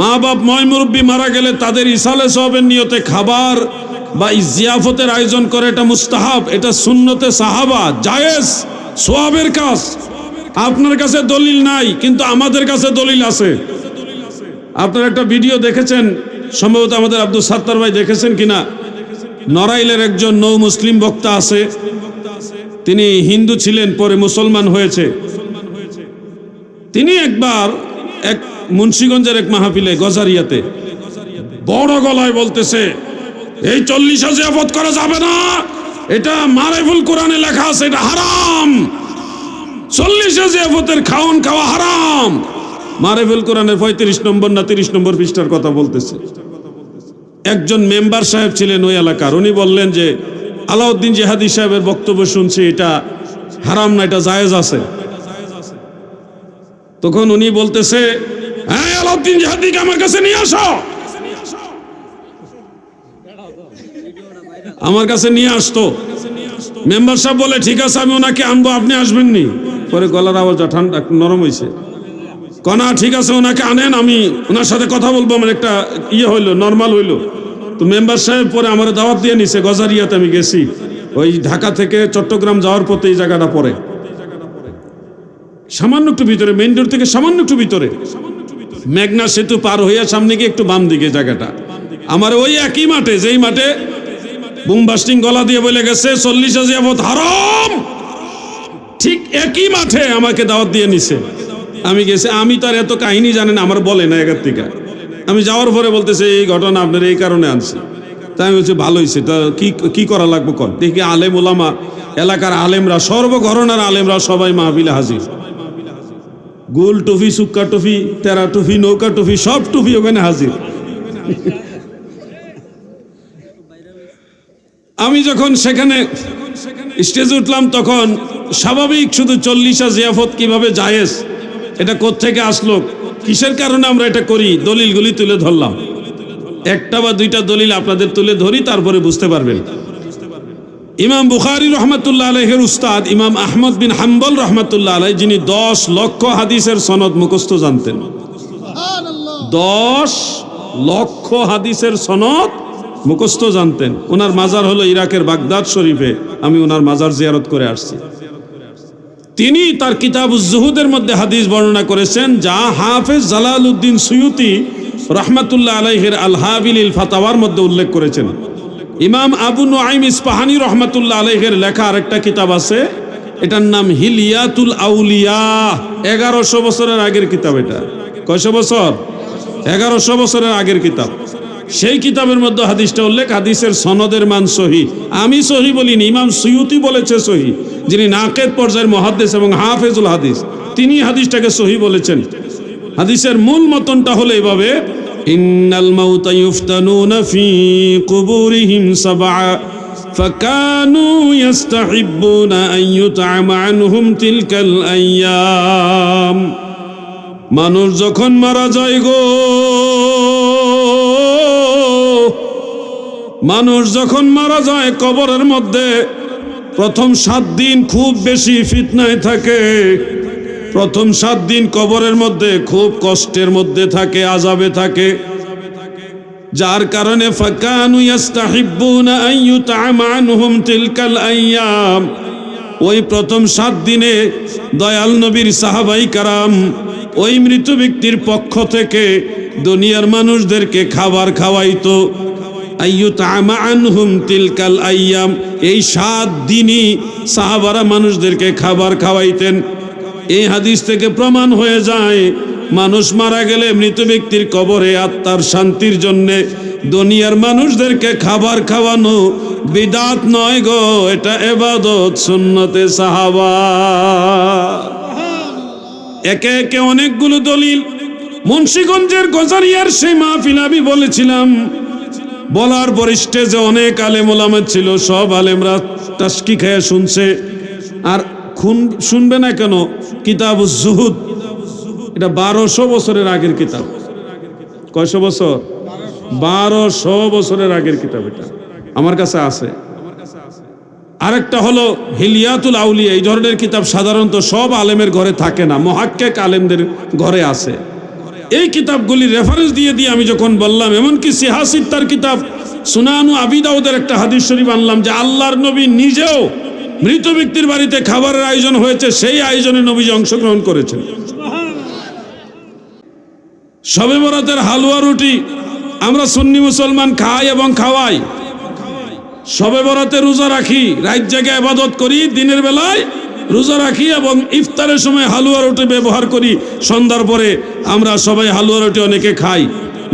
মা বাপ ময় মুরব্বী মারা গেলে তাদের ইসালে সবের নিয়তে খাবার বা জিয়াফতের আয়োজন করে এটা মুস্তাহাব, এটা সুন্নতে সাহাবা, জায়েজ সোয়াবের কাজ। আপনার কাছে দলিল নাই, কিন্তু আমাদের কাছে দলিল আছে। আপনার একটা ভিডিও দেখেছেন, সম্ভবত আমাদের আব্দুল সাত্তার ভাই দেখেছেন কিনা? নড়াইলের একজন নৌ মুসলিম বক্তা আছে, তিনি হিন্দু ছিলেন, পরে মুসলমান হয়েছে। তিনি একবার এক মুন্সীগঞ্জের এক মাহফিলে গজারিয়াতে। বড় গলায় বলতেছে, এই চল্লিশ জিয়াফত করা যাবে না। এটা মারেফুল কোরআনে লেখা আছে, এটা হারাম। চল্লিশ জিয়াফতের খাওন খাওয়া হারাম। মারেফুল কোরআনের পঁয়ত্রিশ নম্বর না তিরিশ নম্বর পৃষ্ঠার কথা বলতেছে। একজন মেম্বার সাহেব ছিলেন ওই এলাকার, উনি বললেন যে, আলাউদ্দিন জেহাদি সাহেবের বক্তব্য শুনছি, এটা হারাম না, এটা জায়েজ আছে। তখন উনি বলতেছে হ্যাঁ আলাউদ্দিন জেহাদিকে আমার কাছে নিয়ে আসো। আমার কাছে নিয়ে আসতো। মেম্বার সাহেব বলে, ঠিক আছে, আমি ওনাকে আনব, আপনি আসবেননি। পরে গলার আওয়াজটা ঠান্ডা, নরম হয়েছে কনা ঠিক আছে, ওনাকে আনেন, আমি ওনার সাথে কথা বলব। আমার একটা ইয়ে হইল নর্মাল হইল। তো মেম্বার সাহেব পরে আমার দাওয়াত দিয়ে নিছে, গজারিয়াতে আমি গেছি। ওই ঢাকা থেকে চট্টগ্রাম যাওয়ার পথে এই জায়গাটা পড়ে। সামান্য একটু ভিতরে, মেইন রোড থেকে সামান্য একটু ভিতরে। মেঘনা সেতু পার হইয়া সামনে গিয়ে একটু বাম দিকে জায়গাটা। আমার ওই একই মাঠে, যেই মাঠে বুমবাস্টিং গলা দিয়ে বলে গেছে, চল্লিশ জিয়াবত হারাম! ঠিক একই মাঠে আমাকে দাওয়াত দিয়ে নিছে। আমি গেছি, আমি তো আর এত কাহিনী জানেন আমার বলে না এগার থেকে। আমি যাওয়ার পরে বলতেছে, এই ঘটনা আপনার এই কারণে আনছি। তাই আমি বলছি, ভালো হয়েছে তা কি কি করা লাগবে কর? দেখি আলেম ওলামা এলাকার আলেমরা, সর্বঘরনার আলেমরা সবাই মাহবিলে হাজির। গোল টুফি, সুক্কা টুফি তেরা টুফি, নৌকা টুফি, সব টুফি ওখানে হাজির। আমি যখন সেখানে স্টেজে উঠলাম তখন স্বাভাবিক শুধু চল্লিশা জিয়াফত কীভাবে জায়েজ, এটা কোত্থেকে আসলো, কিসের কারণে আমরা এটা করি, দলিলগুলি তুলে ধরলাম। একটা বা দুইটা দলিল আপনাদের তুলে ধরি, তারপরে বুঝতে পারবেন। ইমাম বুখারি রহমতুল্লাহ আলহের উস্তাদ ইমাম আহমদ বিন হাম্বল রহমতুল্লাহ আলহ যিনি দশ লক্ষ হাদিসের সনদ মুখস্থ জানতেন। দশ লক্ষ হাদিসের সনদ মুখস্থ জানতেন। ওনার মাজার হলো ইরাকের বাগদাদ শরীফে। আমি ওনার মাজার জিয়ারত করে আসছি। তিনি তার কিতাব জুহুদের মধ্যে হাদিস বর্ণনা করেছেন, যা হাফেজ জালাল উদ্দিন সুয়ুতি রহমাতুল্লাহ আলাইহের আল হাবিল ফাতাওয়ার মধ্যে উল্লেখ করেছেন। ইমাম আবু নোয়াইম ইস্পাহানি রহমাতুল্লাহ আলাইহের লেখা আরেকটা কিতাব আছে। এটার নাম হিলিয়াতুল আউলিয়া। এগারোশো বছরের আগের কিতাব এটা। কয়শো বছর? এগারোশো বছরের আগের কিতাব। সেই কিতাবের মধ্যে হাদিসটা উল্লেখ, হাদিসের সনদের মান সহি। আমি সহি বলিনি, ইমাম সুয়ুতি বলেছে সহি, যিনি নাকেদ পর্যায়ের মহাদ্দেশ এবং হাফেজুল হাদিস। তিনি হাদিসটাকে সহি বলেছেন। হাদিসের মূল মতনটা হলো এভাবে ইন্নাল মাউতা ইউফতানুনা ফি কুবুরিহিম সাবআ فكانوا يستحبون أن يطعم عنهم تلك الأيام মানুষ যখন মারা যায় গো মানুষ যখন মারা যায় কবরের মধ্যে প্রথম সাত দিন খুব বেশি ফিতনায় থাকে প্রথম সাত দিন কবরের মধ্যে খুব কষ্টের মধ্যে থাকে আজাবে থাকে। যার কারণে তিলকাল আইয়াম ওই প্রথম সাত দিনে দয়াল নবীর সাহাবাই কারাম ওই মৃত ব্যক্তির পক্ষ থেকে দুনিয়ার মানুষদেরকে খাবার খাওয়াইতো। তিলকাল আইয়াম এই সাত দিনই সাহাবারা মানুষদেরকে খাবার খাওয়াইতেন। এই হাদিস থেকে প্রমাণ হয়ে যায়, মানুষ মারা গেলে মৃত ব্যক্তির কবরে আত্মার শান্তির জন্যে দুনিয়ার মানুষদেরকে খাবার খাওয়ানো বিদাত নয় গো, এটা এবাদত সুন্নতে সাহাবা। একে একে অনেকগুলো দলিল। মুন্সিগঞ্জের গজারিয়ার সেই মাহফিল আমি বলেছিলাম, বলার পর স্টেজে অনেক আলেম ওলামা ছিল, সব আলেমরা টাস্কি খেয়ে শুনছে। আর শুনবে না কেন? কিতাব জুহুদ এটা বারোশো বছরের আগের কিতাব। কয়শো বছর? বারোশো বছরের আগের কিতাব এটা। আমার কাছে আছে। আরেকটা হলো হিলিয়াতুল আউলিয়া। এই ধরনের কিতাব সাধারণত সব আলেমের ঘরে থাকে না। মহাক্কেক আলেমদের ঘরে আছে। এই কিতাবগুলি রেফারেন্স দিয়ে দিয়ে আমি যখন বললাম, এমনকি সিহাসিদ তার কিতাব, সুনানু আবিদাউদের একটা হাদিস শরীফ আনলাম যে আল্লাহর নবী নিজেও মৃত ব্যক্তির বাড়িতে খাবারের আয়োজন হয়েছে, সেই আয়োজনে নবীজি অংশগ্রহণ করেছেন। সবে বরাতের হালুয়া রুটি আমরা সুন্নি মুসলমান খাই এবং খাওয়াই। সবে বরাতে রোজা রাখি, রাত জায়গায় আবাদত করি, দিনের বেলায় রোজা রাখি এবং ইফতারের সময় হালুয়া রুটি ব্যবহার করি। সন্ধ্যার পরে আমরা সবাই হালুয়া রুটি অনেকে খাই।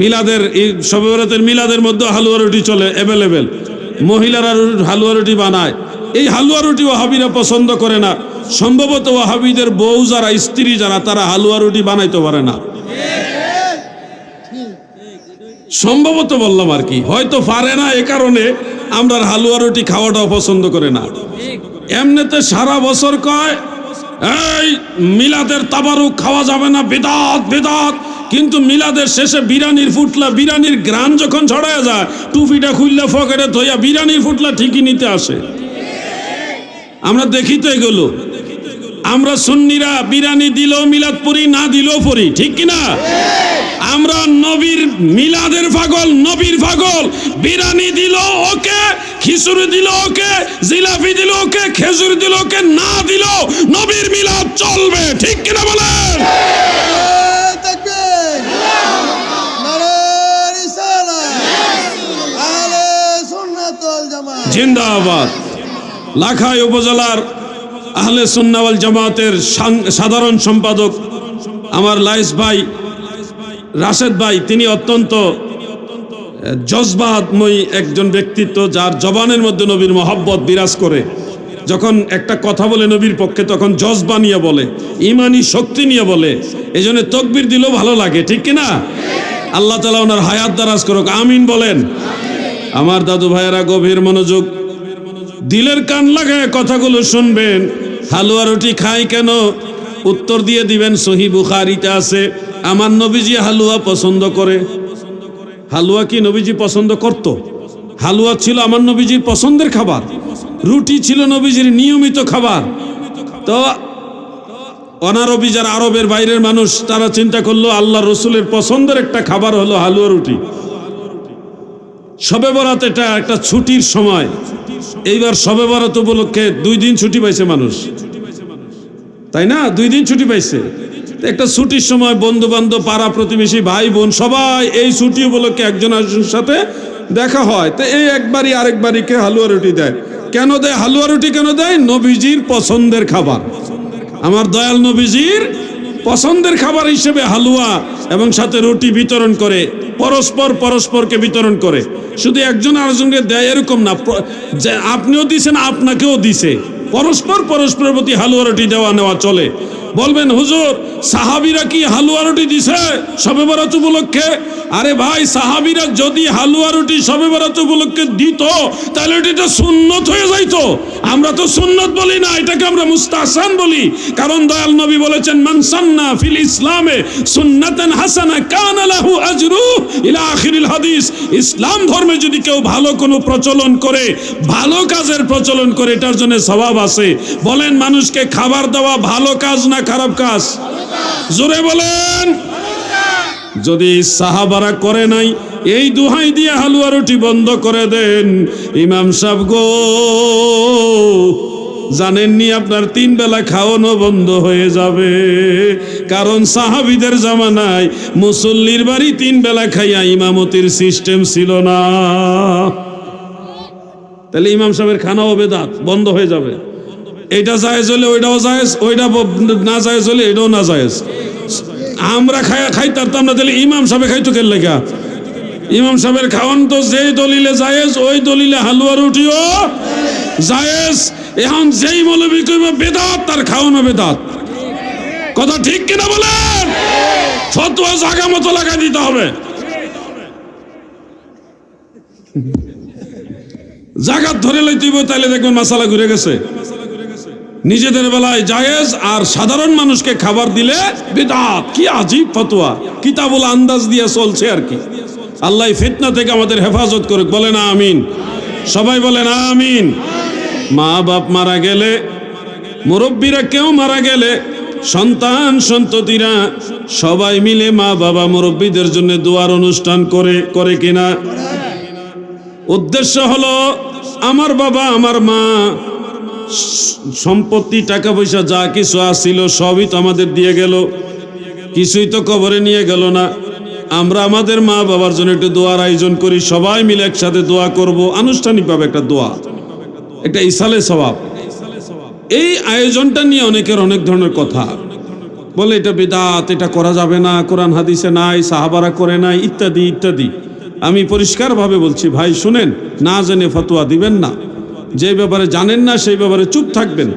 মিলাদের সবে বরাতের মিলাদের মধ্যে হালুয়া রুটি চলে অ্যাভেলেবেল মহিলারা হালুয়া রুটি বানায়। এই হালুয়া রুটি ওয়াহাবিরা পছন্দ করে না। সম্ভবত ওয়াহাবিদের বউ যারা, স্ত্রী যারা, তারা হালুয়া রুটি বানাইতে পারে না। সম্ভবত বললাম আর কি, হয়তো পারে না এ কারণে আমরা হালুয়া রুটি খাওয়াটাও পছন্দ করে না। এমনিতে সারা বছর কয়, এই, মিলাদের তাবারুক খাওয়া যাবে না, বেদাত বেদাত। কিন্তু মিলাদের শেষে বিরানির ফুটলা বিরানির গ্রান যখন ছড়ায় যায়, টুপিটা খুললে ফকেটে ধইয়া বিরানির ফুটলা ঠিকই নিতে আসে। আমরা দেখি তো এগুলো। আমরা সুন্নিরা বিরানি দিল মিলাদ পড়ি না দিলেও পড়ি ঠিক কিনা? আমরা নবীর মিলাদের ফাগল নবীর ফাগল বিরানি দিল ওকে, খিচুড়ি দিল ওকে, জিলাপি দিল ওকে, খেজুর দিল ওকে, না দিল নবীর মিলাদ চলবে, ঠিক কিনা বলেন? জিন্দাবাদ। লাখাই উপজেলার আহলে সুন্নাওয়াল জামাতের সাধারণ সম্পাদক আমার লাইস ভাই, রাশেদ ভাই, তিনি অত্যন্ত জজবাতময়ী একজন ব্যক্তিত্ব যার জবানের মধ্যে নবীর মহব্বত বিরাজ করে। যখন একটা কথা বলে নবীর পক্ষে, তখন জজবা নিয়ে বলে, ইমানি শক্তি নিয়ে বলে। এই জন্য তকবির দিলেও ভালো লাগে, ঠিক কিনা? আল্লাহ তালা ওনার হায়াত দারাজ করুক, আমিন বলেন। আমার দাদু ভাইয়েরা গভীর মনোযোগ দিলের কান লাগায় কথাগুলো শুনবেন। হালুয়া রুটি খাই কেন? উত্তর দিয়ে দিবেন, সহি বুখারিতে আছে, আমার নবীজি হালুয়া পছন্দ করে। হালুয়া কি নবীজি পছন্দ করত? হালুয়া ছিল আমার নবীজির পছন্দের খাবার। রুটি ছিল নবীজির নিয়মিত খাবার। তো অনারবি যারা আরবের বাইরের মানুষ, তারা চিন্তা করল, আল্লাহ রসুলের পছন্দের একটা খাবার হলো হালুয়া রুটি। সবে বরাত এটা একটা ছুটির সময়। এইবার সবে বরাত উপলক্ষে দুই দিন ছুটি পাইছে মানুষ। তাই না? দুই দিন ছুটি পাইছে। একটা ছুটির সময় বন্ধু বান্ধব পাড়া প্রতিবেশী, ভাই, বোন, সবাই এই ছুটি উপলক্ষে একজন আরেকজনের সাথে দেখা হয়। তো এই একবারই আরেকবারইকে হালুয়া রুটি দেয়। কেন দেয়? হালুয়া রুটি কেন দেয়? নবীজির পছন্দের খাবার। আমার দয়াল নবীজির পছন্দের খাবার হিসেবে হালুয়া এবং সাথে রুটি বিতরণ করে, পরস্পর পরস্পরকে বিতরণ করে। শুধু একজন আরেকজনকে দেয় এরকম না। আপনিও দিছেন, আপনাকেও দিছে। পরস্পর পরস্পরের প্রতি হালুয়া রুটি দেওয়া নেওয়া চলে। বলবেন, হুজুর, সাহাবিরা কি হালুয়া রুটি দিছে সবে বরাত উপলক্ষে? আরে ভাই, সাহাবিরা যদি হালুয়া রুটি সবে বরাত উপলক্ষে দিত, তাহলে এটাটা সুন্নত হয়ে যাইতো। আমরা তো সুন্নত বলি না, এটাকে আমরা মুস্তাহসান বলি। কারণ দয়াল নবী বলেছেন মানসান্না ফিল ইসলামে সুন্নাতান হাসানা কানা লাহু আজরু ইলা আখিরিল হাদিস। ইসলাম ধর্মে যদি কেউ ভালো কোনো প্রচলন করে, ভালো কাজের প্রচলন করে, এটার জন্য স্বভাব আছে। বলেন, মানুষকে খাবার দেওয়া ভালো কাজ না খারাপ কাজ। জোরে বলেন। যদি সাহাবারা করে নাই, এই দুহাই দিয়ে হালুয়া রুটি বন্ধ করে দেন। ইমাম সাহেব গো, জানেননি আপনার তিন বেলা খাওয়ানো বন্ধ হয়ে যাবে। কারণ সাহাবিদের জামানায় মুসল্লির বাড়ি তিন বেলা খাইয়া ইমামতির সিস্টেম ছিল না। তাহলে ইমাম সাহেবের খানাও বেদাত, বন্ধ হয়ে যাবে। এইটা জায়েজ হলে ওইটাও জায়েজ, ওইটা না জায়েজ হলে এটাও না জায়েজ। আমরা খাই খাই তারতাম না, তাহলে ইমাম সাহেব খাইতো কেন লেখা ইমাম সাহেবের খাওয়ান তো যেই দলিলে জায়েজ, ওই দলিলে হালুয়া রুটিও জায়েজ। এখন যেই মৌলবী কইবে, বেদাত, তার খাওয়ানো বেদাত। কথা ঠিক কিনা বলেন ফতোয়া জাগা মতো লাগা দিতে হবে। জাগাত ধরে লইতেইব তাহলে দেখবেন মাসালা ঘুরে গেছে। নিজেদের বেলায় জায়েজ আর সাধারণ মানুষকে খাবার দিলে বেদাত। কি আজীব ফতোয়া। কিতাবুল আন্দাজ দিয়ে চলছে আর কি। আল্লাহ ফিতনা থেকে আমাদের হেফাজত করুক। বলে না আমিন। সবাই বলে না আমিন। মা বাপ মারা গেলে, মুরব্বীরা কেউ মারা গেলে, সন্তান, সন্ততিরা সবাই মিলে মা বাবা মুরব্বীদের জন্য দোয়ার অনুষ্ঠান করে করে কিনা। উদ্দেশ্য হলো, আমার বাবা, আমার মা সম্পত্তি টাকা পয়সা যা কিছু আসছিল সবই তো আমাদের দিয়ে গেল। কিছুই তো কবরে নিয়ে গেল না। আমরা আমাদের মা বাবার জন্য একটু দোয়ার আয়োজন করি, সবাই মিলে একসাথে দোয়া করব, আনুষ্ঠানিকভাবে একটা দোয়া, একটা ইসালে স্বভাব এই আয়োজনটা নিয়ে অনেকের অনেক ধরনের কথা। বলে এটা বেদাত, এটা করা যাবে না, কোরআন হাদিসে নাই, সাহাবারা করে নাই, ইত্যাদি ইত্যাদি। আমি পরিষ্কারভাবে বলছি, ভাই শুনেন, না জেনে ফতোয়া দিবেন না। যে ব্যাপারে জানেন না, সেই ব্যাপারে চুপ থাকবেন।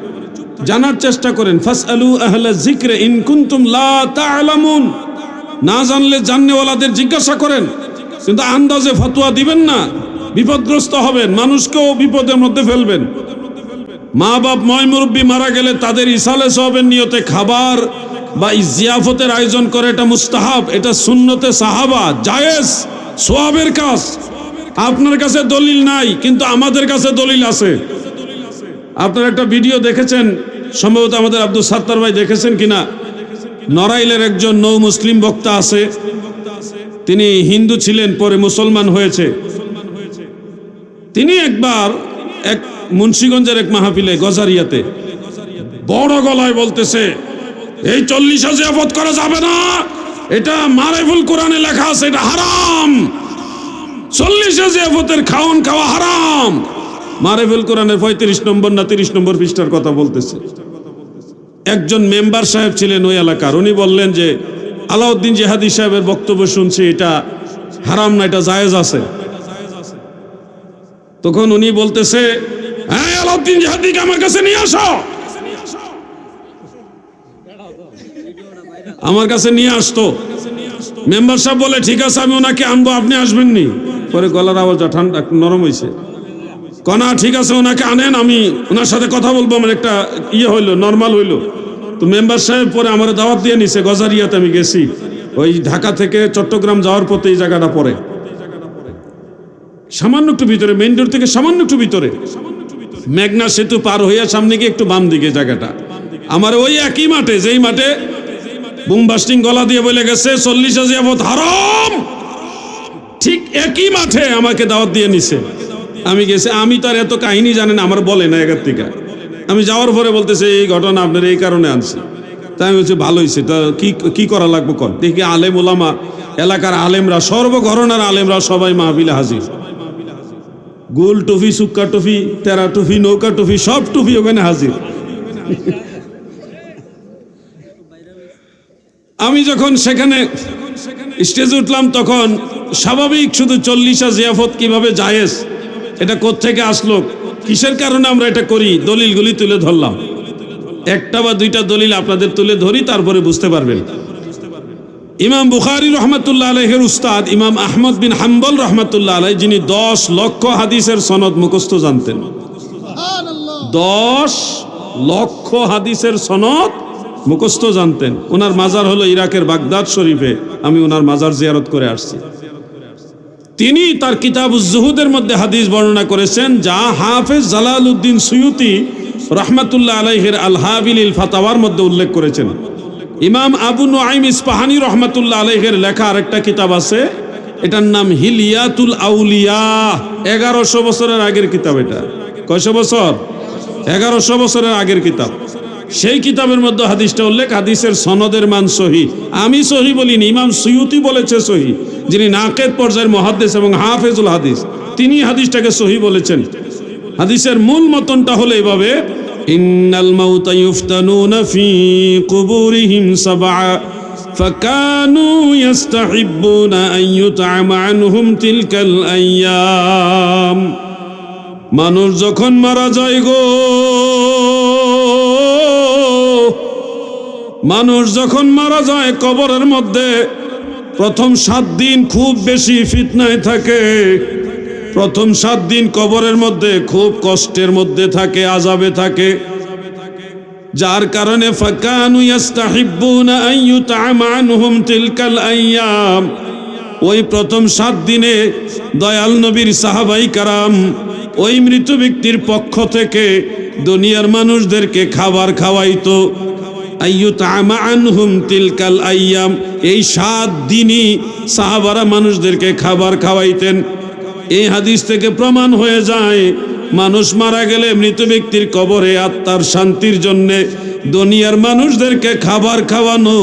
জানার চেষ্টা করেন ফাস আলু আহলা জিক্রে ইন কুনতুম লা তা'লামুন না জানলে জাননেওয়ালাদের জিজ্ঞাসা করেন, কিন্তু আন্দাজে ফতোয়া দিবেন না। বিপদগ্রস্ত হবেন, মানুষকেও বিপদের মধ্যে ফেলবেন। মা বাপ ময় মুরব্বী মারা গেলে তাদের ইসালে সবের নিয়তে খাবার বা জিয়াফতের আয়োজন করে এটা মুস্তাহাব, এটা সুন্নতে সাহাবা, জায়েজ সোয়াবের কাজ। আপনার কাছে দলিল নাই, কিন্তু আমাদের কাছে দলিল আছে। আপনার একটা ভিডিও দেখেছেন? সম্ভবত আমাদের আব্দুল সাত্তার ভাই দেখেছেন কিনা? নড়াইলের একজন নৌ মুসলিম বক্তা আছে। তিনি হিন্দু ছিলেন, পরে মুসলমান হয়েছে। তিনি একবার এক মুন্সীগঞ্জের এক মাহফিলে গজারিয়াতে বড় গলায় বলতেছে, এই চল্লিশ জিয়াফত করা যাবে না। এটা মারেফুল কোরআনে লেখা আছে, এটা হারাম। চল্লিশ জিয়াফতের খাওন খাওয়া হারাম। মারেফুল কোরআনের পঁয়ত্রিশ নম্বর না তিরিশ নম্বর পৃষ্ঠার কথা বলতেছে। একজন মেম্বার সাহেব ছিলেন ওই এলাকার, উনি বললেন যে, আলাউদ্দিন জেহাদি সাহেবের বক্তব্য শুনছি, এটা হারাম না, এটা জায়েজ আছে। তখন উনি বলতেছে হ্যাঁ আলাউদ্দিন জাহাদিকে আমার কাছে নিয়ে আসো। আমার কাছে নিয়ে আসতো। মেম্বার সাহেব বলে, ঠিক আছে, আমি ওনাকে আনব, আপনি আসবেননি। পরে গলার আওয়াজটা ঠান্ডা, নরম হয়েছে কনা ঠিক আছে, ওনাকে আনেন, আমি ওনার সাথে কথা বলব। আমার একটা ইয়ে হইল নর্মাল হইল। তো মেম্বার সাহেব পরে আমার দাওয়াত দিয়ে নিছে, গজারিয়াতে আমি গেছি। ওই ঢাকা থেকে চট্টগ্রাম যাওয়ার পথে এই জায়গাটা পরে সামান্য একটু ভিতরে মেইন রোড থেকে সামান্য একটু ভিতরে। মেঘনা সেতু পার হইয়া সামনে গিয়ে একটু বাম দিকে জায়গাটা। আমার ওই একই মাঠে, যেই মাঠে বুমবাস্টিং গলা দিয়ে বলে গেছে, চল্লিশ জিয়াবত হারাম! ঠিক একই মাঠে আমাকে দাওয়াত দিয়ে নিছে। আমি গেছি, আমি তো আর এত কাহিনী জানেন আমার বলে না এগার থেকে। আমি যাওয়ার পরে বলতেছে, এই ঘটনা আপনার এই কারণে আনছে। তাই আমি বলছি, ভালো হয়েছে, তা কি কি করা লাগবে কর দেখি আলেম ওলামা এলাকার আলেমরা, সর্বঘরনার আলেমরা সবাই মাহবিলে হাজির। গোল টুফি সুক্কা টুফি তেরা টুফি নৌকা টুফি সব টুফি ওখানে হাজির। আমি যখন সেখানে স্টেজে উঠলাম, তখন স্বাভাবিক, শুধু চল্লিশা জিয়াফত কীভাবে জায়েজ? এটা কোত্থেকে আসলো? কিসের কারণে আমরা এটা করি? দলিলগুলি তুলে ধরলাম। একটা বা দুইটা দলিল আপনাদের তুলে ধরি, তারপরে বুঝতে পারবেন। ইমাম বুখারি রহমতুল্লাহ আলহের উস্তাদ ইমাম আহমদ বিন হাম্বল রহমতুল্লাহ আলহ যিনি দশ লক্ষ হাদিসের সনদ মুখস্থ জানতেন। দশ লক্ষ হাদিসের সনদ মুখস্থ জানতেন। ওনার মাজার হলো ইরাকের বাগদাদ শরীফে। আমি ওনার মাজার জিয়ারত করে আসছি। তিনি তার কিতাব জুহুদের মধ্যে হাদিস বর্ণনা করেছেন, যা হাফেজ জালাল উদ্দিন সুয়ুতি রহমাতুল্লাহ আলাইহের আলহাবিল ফাতাওয়ার মধ্যে উল্লেখ করেছেন। ইমাম আবু নোয়াইম ইস্পাহানি রহমাতুল্লাহ আলাইহের লেখা আরেকটা কিতাব আছে, এটার নাম হিলিয়াতুল আউলিয়া। এগারোশো বছরের আগের কিতাব এটা। কয়শো বছর? এগারোশো বছরের আগের কিতাব। সেই কিতাবের মধ্যে হাদিসটা উল্লেখ, হাদিসের সনদের মান সহি। আমি সহি বলিনি, ইমাম সুয়ুতি বলেছে সহি। যিনি নাকেদ পর্যায়ের মহাদ্দেশ এবং হাফেজুল হাদিস তিনি হাদিসটাকে সহি বলেছেন হাদিসের মূল মতনটা হলো এভাবে ইন্নাল মাউতা ইউফতানুনা ফি কুবুরিহিম সাবআ فكانوا يستحبون أن يطعم عنهم تلك الأيام মানুষ যখন মারা যায় গো মানুষ যখন মারা যায় কবরের মধ্যে প্রথম সাত দিন খুব বেশি ফিতনায় থাকে। প্রথম সাত দিন কবরের মধ্যে খুব কষ্টের মধ্যে থাকে আজাবে থাকে। যার কারণে ওই প্রথম সাত দিনে দয়াল নবীর সাহাবাই কারাম ওই মৃত ব্যক্তির পক্ষ থেকে দুনিয়ার মানুষদেরকে খাবার খাওয়াইতো। আনহুম তিলকাল আইয়াম। এই সাত দিনই সাহাবারা মানুষদেরকে খাবার খাওয়াইতেন। এই হাদিস থেকে প্রমাণ হয়ে যায়, মানুষ মারা গেলে মৃত ব্যক্তির কবরে আত্মার শান্তির জন্যে দুনিয়ার মানুষদেরকে খাবার খাওয়ানো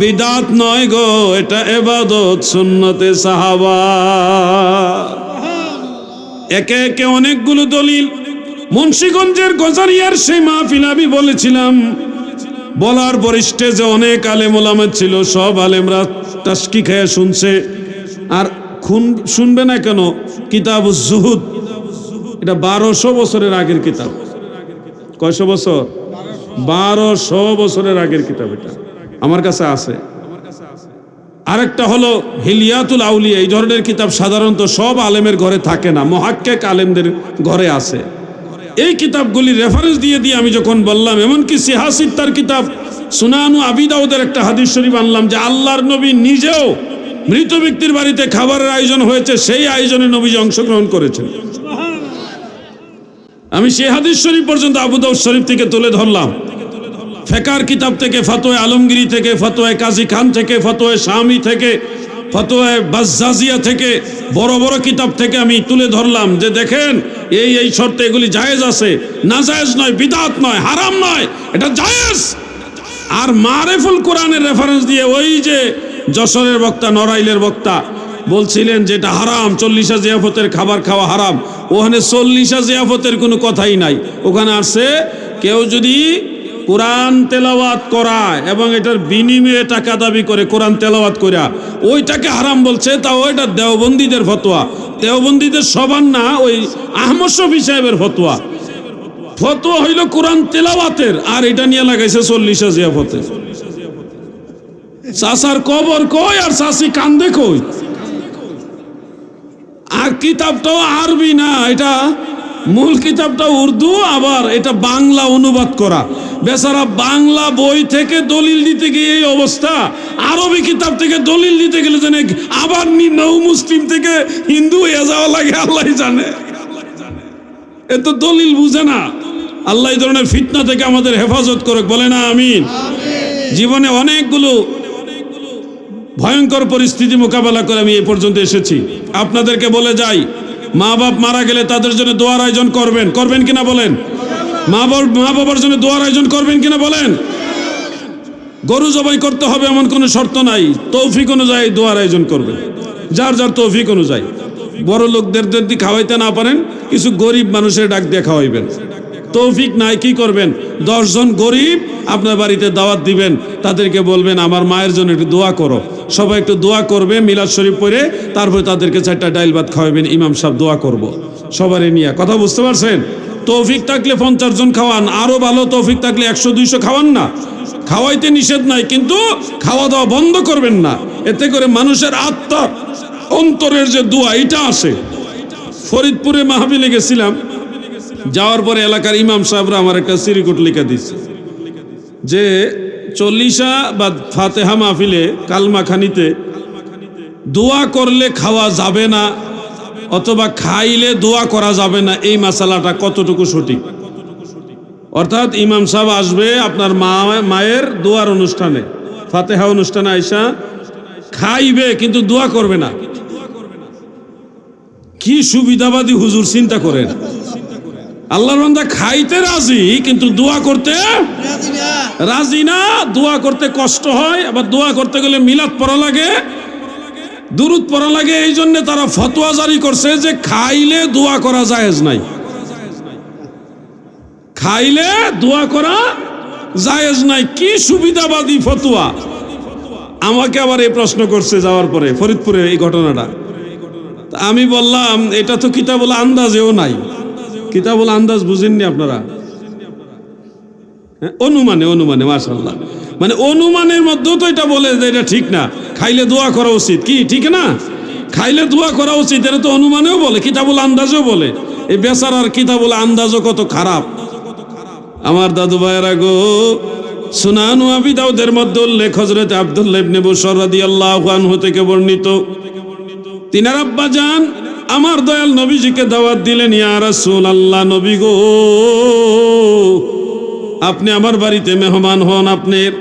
বিদাত নয় গো, এটা এবাদত সুন্নতে সাহাবা। একে একে অনেকগুলো দলিল। মুন্সীগঞ্জের গজারিয়ার সেই মাহফিল আমি বলেছিলাম বলার পরিষ্টে যে অনেক আলেম ওলামা ছিল, সব আলেমরা টাস্কি খেয়ে শুনছে। আর খুন, শুনবে না কেন? কিতাব জুহুদ। এটা বারোশো বছরের আগের কিতাব। কয়শো বছর? বারোশো বছরের আগের কিতাব এটা। আমার কাছে আছে। আরেকটা হলো হিলিয়াতুল আউলিয়া। এই ধরনের কিতাব সাধারণত সব আলেমের ঘরে থাকে না। মহাক্কেক আলেমদের ঘরে আছে। এই কিতাবগুলি রেফারেন্স দিয়ে দিয়ে আমি যখন বললাম, এমনকি সিহাসিত্তার কিতাব সুনানু আবিদাউদের একটা হাদিস শরীফ আনলাম যে আল্লাহর নবী নিজেও মৃত ব্যক্তির বাড়িতে খাবারের আয়োজন হয়েছে, সেই আয়োজনে নবীজি অংশগ্রহণ করেছেন। আমি সেই হাদিস শরীফ পর্যন্ত আবু দাউদ শরীফ থেকে তুলে ধরলাম। ফেকার কিতাব থেকে, ফতোয় আলমগিরি থেকে, ফতোয় কাজী খান থেকে, ফতোয় শামি থেকে ফতোয় বাজ্জাজিয়া থেকে, বড় বড় কিতাব থেকে আমি তুলে ধরলাম যে দেখেন, এই এই শর্তে এগুলি জায়েজ আছে। না জায়েজ নয়, বিদাত নয়, হারাম নয়, এটা জায়েজ। আর মারেফুল কোরআনের রেফারেন্স দিয়ে ওই যে যশোরের বক্তা, নড়াইলের বক্তা বলছিলেন যে এটা হারাম, চল্লিশা জিয়াফতের খাবার খাওয়া হারাম। ওখানে চল্লিশা জিয়াফতের কোনো কথাই নাই। ওখানে আসছে, কেউ যদি কোরআন তেলাওয়াত করা এবং এটার বিনিময়ে টাকা দাবি করে কোরআন তেলাওয়াত করা, ওইটাকে হারাম বলছে তা ওইটা দেওবন্দীদের ফতোয়া। দেওবন্দীদের সবার না, ওই আহমদ শফি সাহেবের ফতোয়া। ফতোয়া হইল কোরআন তেলাওয়াতের, আর এটা নিয়ে লাগাইছে চল্লিশা জিয়াফতের চাষার কবর কই আর চাষি কান্দে কই? আর কিতাবটাও আরবি না, এটা মূল কিতাবটা উর্দু, আবার এটা বাংলা অনুবাদ করা। বেচারা বাংলা বই থেকে দলিল দিতে গিয়ে এই অবস্থা। আরবি কিতাব থেকে দলিল দিতে গেলে জানে, আবার নি মুসলিম থেকে হিন্দু হয়ে যাওয়া লাগে আল্লাহ জানে। এ তো দলিল বুঝে না। আল্লাহ ধরনের ফিতনা থেকে আমাদের হেফাজত করে বলে না, আমিন। জীবনে অনেকগুলো ভয়ঙ্কর পরিস্থিতি মোকাবেলা করে আমি এই পর্যন্ত এসেছি। আপনাদেরকে বলে যাই মা বাপ মারা গেলে তাদের জন্য দোয়ার আয়োজন করবেন। করবেন কিনা বলেন? মা বাপ মা বাবার জন্য দোয়ার আয়োজন করবেন কিনা বলেন? গরু জবাই করতে হবে এমন কোনো শর্ত নাই। তৌফিক অনুযায়ী দোয়ার আয়োজন করবেন। যার যার তৌফিক অনুযায়ী। বড় লোকদের যদি খাওয়াইতে না পারেন, কিছু গরিব মানুষের ডাক দিয়ে খাওয়াইবেন। তৌফিক নাই, কি করবেন? দশজন গরিব আপনার বাড়িতে দাওয়াত দিবেন, তাদেরকে বলবেন, আমার মায়ের জন্য একটু দোয়া করো। সবাই একটু দোয়া করবে, মিলাদ শরীফ পরে তারপরে তাদেরকে চারটা ডাইল ভাত খাওয়াবেন, ইমাম সাহেব দোয়া করব। সবারই নিয়ে, কথা বুঝতে পারছেন? তৌফিক থাকলে পঞ্চাশ জন খাওয়ান আরও ভালো তৌফিক থাকলে একশো, দুইশো খাওয়ান না। খাওয়াইতে নিষেধ নাই, কিন্তু খাওয়া দাওয়া বন্ধ করবেন না। এতে করে মানুষের আত্মা, অন্তরের যে দোয়া, এটা আসে। ফরিদপুরে মাহবিলে গেছিলাম যাওয়ার পরে এলাকার ইমাম সাহেবরা আমার একটা সিরিকুট লিখে দিচ্ছে যে চল্লিশা বা ফাতেহা মাহফিলে কালমা খানিতে দোয়া করলে খাওয়া যাবে না, অথবা খাইলে দোয়া করা যাবে না, এই মশালাটা কতটুকু সঠিক? অর্থাৎ ইমাম সাহেব আসবে আপনার মা, মায়ের দোয়ার অনুষ্ঠানে, ফাতেহা অনুষ্ঠানে আইসা খাইবে কিন্তু দোয়া করবে না। কি সুবিধাবাদী হুজুর চিন্তা করেন। আল্লাহর বান্দা খাইতে রাজি কিন্তু দোয়া করতে রাজি না। রাজি না। দোয়া করতে কষ্ট হয় আবার দোয়া করতে গেলে মিলাদ পড়া লাগে দুরুদ পড়া লাগে। এই জন্য তারা ফতোয়া জারি করছে যে খাইলে দোয়া করা জায়েজ নাই। খাইলে দোয়া করা জায়েজ নাই। কি সুবিধাবাদী ফতোয়া। আমাকে আবার এই প্রশ্ন করছে যাওয়ার পরে ফরিদপুরে এই ঘটনাটা। তা আমি বললাম এটা তো কিতাবুল আন্দাজেও নাই। কিতাবুল আন্দাজ বুঝেননি আপনারা? হ্যাঁ, অনুমানে অনুমানে মাশাল্লাহ মানে অনুমানের মধ্যেও তো এটা বলে যে এটা ঠিক না। খাইলে দোয়া করা উচিত। কি ঠিক না? খাইলে দোয়া করা উচিত এটা তো অনুমানেও বলে কিতাবুল আন্দাজও বলে। এই বেচারার কিতাবুল আন্দাজও কত খারাপ। আমার দাদু ভাইয়েরা গো সুনানু আবি দাউদের মধ্যে উল্লেখ হজরত আব্দুল্লাহ ইবনে বসর রাদিয়াল্লাহু আনহু থেকে বর্ণিত। তিনার আব্বা যান আমার দয়াল নবীজিকে দাওয়াত দিলেন, ইয়া রাসূল আল্লাহ নবী গো, আপনি আমার বাড়িতে মেহমান হন আপনার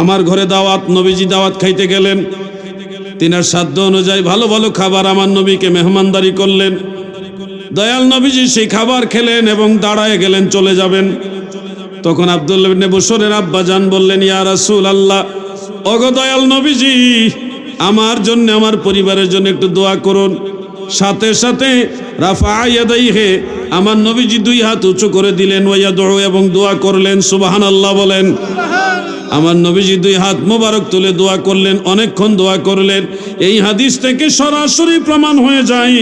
আমার ঘরে দাওয়াত, নবীজি দাওয়াত খাইতে গেলেন। তিনার সাধ্য অনুযায়ী ভালো ভালো খাবার আমার নবীকে মেহমানদারি করলেন। দয়াল নবীজি সেই খাবার খেলেন এবং দাঁড়ায় গেলেন, চলে যাবেন। তখন আব্দুল্লাহ ইবনে বসরের আব্বা জান বললেন, ইয়া রাসূল আল্লাহ ওগো দয়াল নবীজি, আমার জন্য, আমার পরিবারের জন্য একটু দোয়া করুন। সাথে সাথে রাফা ইয়াদাইহে, আমার নবীজি দুই হাত উঁচু করে দিলেন, ওয়া দোয়া এবং দোয়া করলেন সুবাহান আল্লাহ বলেন। আমার নবীজি দুই হাত মোবারক তুলে দোয়া করলেন, অনেকক্ষণ দোয়া করলেন। এই হাদিস থেকে সরাসরি প্রমাণ হয়ে যায়,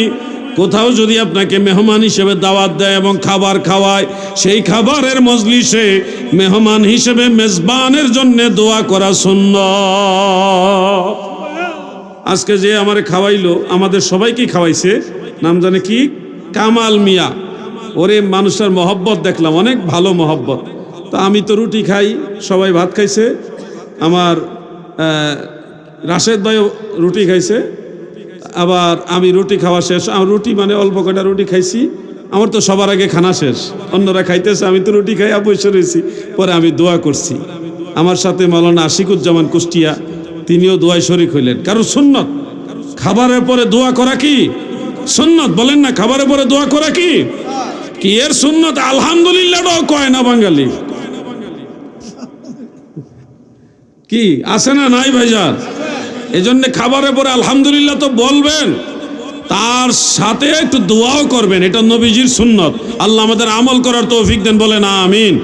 কোথাও যদি আপনাকে মেহমান হিসেবে দাওয়াত দেয় এবং খাবার খাওয়ায়, সেই খাবারের মজলিসে মেহমান হিসেবে মেজবানের জন্য দোয়া করা শূন্য আজকে যে আমার খাওয়াইলো, আমাদের সবাইকে খাওয়াইছে। নাম জানে কি? কামাল মিয়া। ওরে মানুষের মহব্বত দেখলাম, অনেক ভালো মহব্বত। তা আমি তো রুটি খাই, সবাই ভাত খাইছে। আমার রাশেদ ভাইও রুটি খাইছে। আবার আমি রুটি খাওয়া শেষ। আমার রুটি মানে অল্প কটা রুটি খাইছি। আমার তো সবার আগে খানা শেষ। অন্যরা খাইতেছে, আমি তো রুটি খাই বসে রয়েছি পরে আমি দোয়া করছি। আমার সাথে মালানা আশিকুজ্জামান কুষ্টিয়া তিনিও দোয়ায় শরিক হইলেন। কারণ সুন্নত। খাবারের পরে দোয়া করা কি? সুন্নত। বলেন না, খাবারের পরে দোয়া করা কি? কি এর সুন্নত? আলহামদুলিল্লাহটাও কয় না বাঙালি? কি? আছে না নাই ভাইজান? এজন্য খাবারের পরে আলহামদুলিল্লাহ তো বলবেন। তার সাথে একটু দোয়াও করবেন। এটা নবীজির সুন্নত। আল্লাহ আমাদের আমল করার তৌফিক দেন, বলেন আমিন।